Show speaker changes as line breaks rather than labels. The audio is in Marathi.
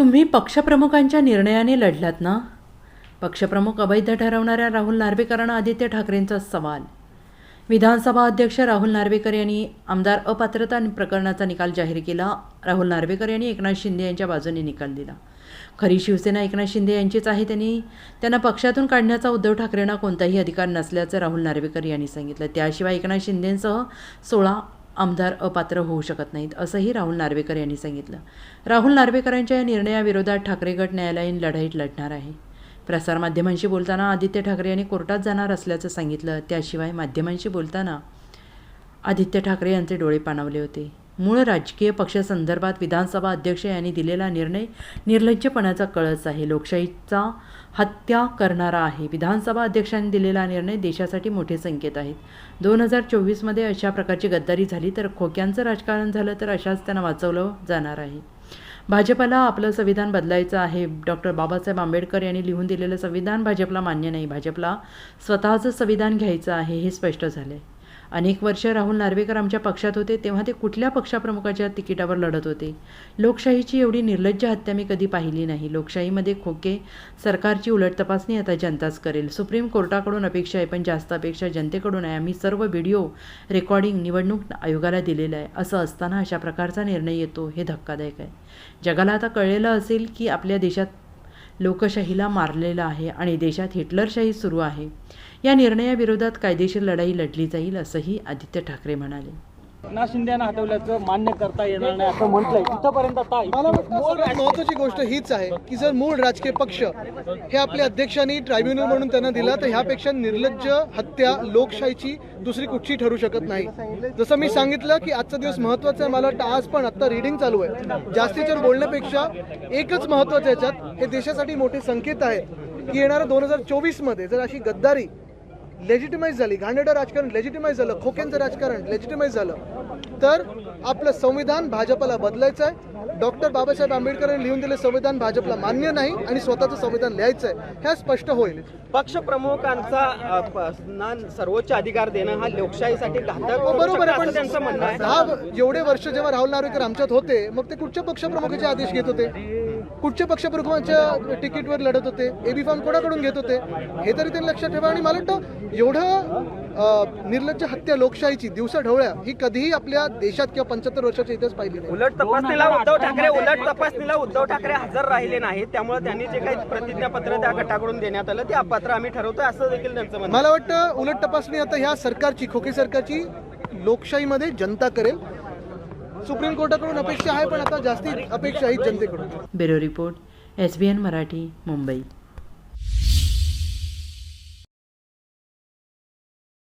तुम्ही पक्षप्रमुखांच्या निर्णयाने लढलात ना? पक्षप्रमुख अवैध ठरवणाऱ्या राहुल नार्वेकरांना आदित्य ठाकरेंचा सवाल. विधानसभा अध्यक्ष राहुल नार्वेकर यांनी आमदार अपात्रता प्रकरणाचा निकाल जाहीर केला. राहुल नार्वेकर यांनी एकनाथ शिंदे यांच्या बाजूने निकाल दिला. खरी शिवसेना एकनाथ शिंदे यांचीच आहे त्यांनी. त्यांना पक्षातून काढण्याचा उद्धव ठाकरेंना कोणताही अधिकार नसल्याचं राहुल नार्वेकर यांनी सांगितलं. त्याशिवाय एकनाथ शिंदेंसह सोळा आमदार अपात्र होऊ शकत नाहीत असंही राहुल नार्वेकर यांनी सांगितलं. राहुल नार्वेकरांच्या या निर्णयाविरोधात ठाकरे गट न्यायालयीन लढाईत लढणार आहे. प्रसारमाध्यमांशी बोलताना आदित्य ठाकरे यांनी कोर्टात जाणार असल्याचं सांगितलं त्याशिवाय माध्यमांशी बोलताना आदित्य ठाकरे यांचे डोळे पाणावले होते. मूळ राजकीय पक्षासंदर्भात विधानसभा अध्यक्ष यांनी दिलेला निर्णय निर्लज्जपणाचा कळस आहे. लोकशाहीचा हत्या करणारा आहे. विधानसभा अध्यक्षांनी दिलेला निर्णय देशासाठी मोठे संकेत आहेत. दोन हजार चोवीसमध्ये अशा प्रकारची गद्दारी झाली तर खोक्यांचं राजकारण झालं तर अशाच त्यांना वाचवलं जाणार आहे. भाजपला आपलं संविधान बदलायचं आहे. डॉक्टर बाबासाहेब आंबेडकर यांनी लिहून दिलेलं संविधान भाजपला मान्य नाही. भाजपला स्वतःचं संविधान घ्यायचं आहे हे स्पष्ट झालं आहे अनेक वर्ष राहुल नार्वेकर आमच्या पक्षात होते तेव्हा ते कुठल्या पक्षाप्रमुखाच्या तिकिटावर लढत होते? लोकशाहीची एवढी निर्लज्ज हत्या मी कधी पाहिली नाही. लोकशाहीमध्ये खोके सरकारची उलट तपासणी आता जनताच करेल. सुप्रीम कोर्टाकडून अपेक्षा आहे पण जास्त अपेक्षा जनतेकडून आहे. आम्ही सर्व व्हिडिओ रेकॉर्डिंग निवडणूक आयोगाला दिलेलं आहे. असं असताना अशा प्रकारचा निर्णय येतो हे धक्कादायक आहे. जगाला आता कळलेलं असेल की आपल्या देशात लोकशाहीला मारलेलं आहे आणि देशात हिटलरशाही सुरू आहे. या निर्णयाविरोधात कायदेशीर लढाई लढली जाईल असंही आदित्य ठाकरे म्हणाले.
एकनाथ शिंदे यांना हटवल्याचं मान्य करता येणार नाही असं म्हटलंय. इथपर्यंत आता
मला वाटतं सगळ्यात महत्वाची गोष्ट हीच आहे की जर मूळ राजकीय पक्ष हे आपल्या अध्यक्षांनी ट्रायब्युनल म्हणून त्यांना दिला तर ह्यापेक्षा निर्लज्ज हत्या लोकशाहीची दुसरी कुठची ठरू शकत नाही. जसं मी सांगितलं की आजचा दिवस महत्त्वाचा आहे मला वाटतं आज पण आता रिडिंग चालू आहे. जास्तीच्या बोलण्यापेक्षा एकच महत्वाचं याच्यात हे देशासाठी मोठे संकेत आहेत की येणाऱ्या दोन हजार चोवीसमध्ये जर अशी गद्दारी लेजिटिमाइज झाली. घाणेरडं राजकारण लेजिटिमाइज झालं. खोक्यांचं राजकारण लेजिटिमाइज झालं. तर आपलं संविधान भाजपला बदलायचं आहे. डॉक्टर बाबासाहेब आंबेडकरांनी लिहून दिले संविधान भाजपला मान्य नाही आणि स्वतःचं संविधान लिहायचं आहे. ह्या स्पष्ट होईल.
पक्ष प्रमुखांचा अ, प- ना सर्वोच्च अधिकार देणं हा लोकशाहीसाठी घातक
हो, बरोबर आहे
असं त्यांचं म्हणणं आहे.
पण दहा जेवढे वर्ष जेव्हा राहुल नार्वेकर आमच्यात होते मग ते कुठच्या पक्षप्रमुखाचे आदेश घेत होते? कुठच्या पक्षप्रमुखांच्या तिकीटवर लढत होते? एबी फॉर्म कोणाकडून घेत होते? हे तरी त्यांनी लक्षात ठेवा. आणि मला वाटतं एवढं निर्लज्ज हत्या लोकशाहीची दिवसा ढवळ्या ही कधीही आपल्या देशात किंवा पंच्याहत्तर वर्षाच्या इतिहास पाहिली नाही.
उलट तपासणीला उद्धव ठाकरे उलट तपासणीला उद्धव ठाकरे हजर राहिले नाहीत. त्यामुळे त्यांनी जे काही प्रतिज्ञापत्र त्या गटाकडून देण्यात आलं ते अपात्र आम्ही ठरवतोय असं देखील त्यांचं.
मला वाटतं उलट तपासणी आता ह्या सरकारची खोके सरकारची लोकशाहीमध्ये जनता करेल. सुप्रीम कोर्टाकडून अपेक्षा आहे पण आता जास्ती अपेक्षा आहे जनतेकडून.
Bureau report S B N Marathi Mumbai.